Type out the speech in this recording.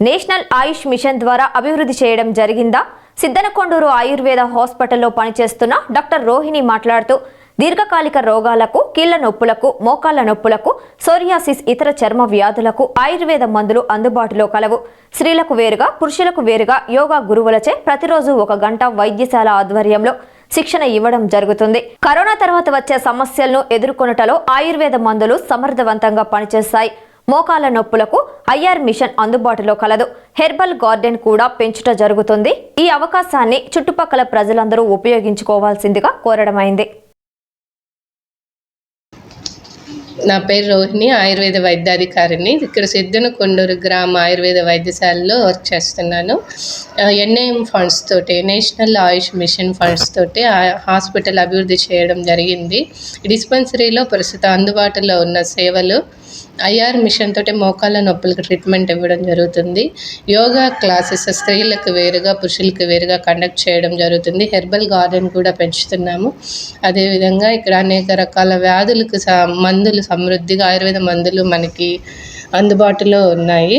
National Ayush machine ద్వారా అభివృద్ధి చేయడం జరిగిందా? సిద్దనకొండూరు ఆయుర్వేద హాస్పిటల్లో పనిచేస్తున్న డాక్టర్ రోహిణి మాట్లాడుతూ దీర్ఘకాలిక రోగాలకు కీళ్ళ నొప్పులకు మోకాళ్ళ నొప్పులకు సోరియాసిస్ ఇతర చర్మ వ్యాధులకు ఆయుర్వేద మందులు అందుబాటులో కలవు. స్త్రీలకు వేరుగా పురుషులకు వేరుగా యోగా గురువులచే ప్రతిరోజు ఒక గంట వైద్యశాల ఆధ్వర్యంలో శిక్షణ ఇవ్వడం జరుగుతుంది. కరోనా తర్వాత వచ్చే సమస్యలను ఎదుర్కొనుటలో ఆయుర్వేద మందులు సమర్థవంతంగా పనిచేస్తాయి. మోకాల నొప్పులకు ఐఆర్ మిషన్ అందుబాటులో కలదు. హెర్బల్ గార్డెన్ కూడా పెంచుట జరుగుతుంది. ఈ అవకాశాన్ని చుట్టుపక్కల ప్రజలందరూ ఉపయోగించుకోవాల్సిందిగా కోరడమైంది. నా పేరు రోహిణి ఆయుర్వేద వైద్యాధికారిని. ఇక్కడ సిద్ధన కొండూరు గ్రామ ఆయుర్వేద వైద్యశాలలో వర్క్ చేస్తున్నాను. ఎన్ఐఎం ఫండ్స్ తోటి నేషనల్ ఆయుష్ మిషన్ ఫండ్స్ తోటి హాస్పిటల్ అభివృద్ధి చేయడం జరిగింది. డిస్పెన్సరీలో ప్రస్తుతం అందుబాటులో ఉన్న సేవలు ఐఆర్ మిషన్ తోటి మోకాళ్ళ నొప్పులకు ట్రీట్మెంట్ ఇవ్వడం జరుగుతుంది. యోగా క్లాసెస్ స్త్రీలకు వేరుగా పురుషులకు వేరుగా కండక్ట్ చేయడం జరుగుతుంది. హెర్బల్ గార్డెన్ కూడా పెంచుతున్నాము. అదేవిధంగా ఇక్కడ అనేక రకాల వ్యాధులకు స మందులు సమృద్ధిగా ఆయుర్వేద మందులు మనకి అందుబాటులో ఉన్నాయి.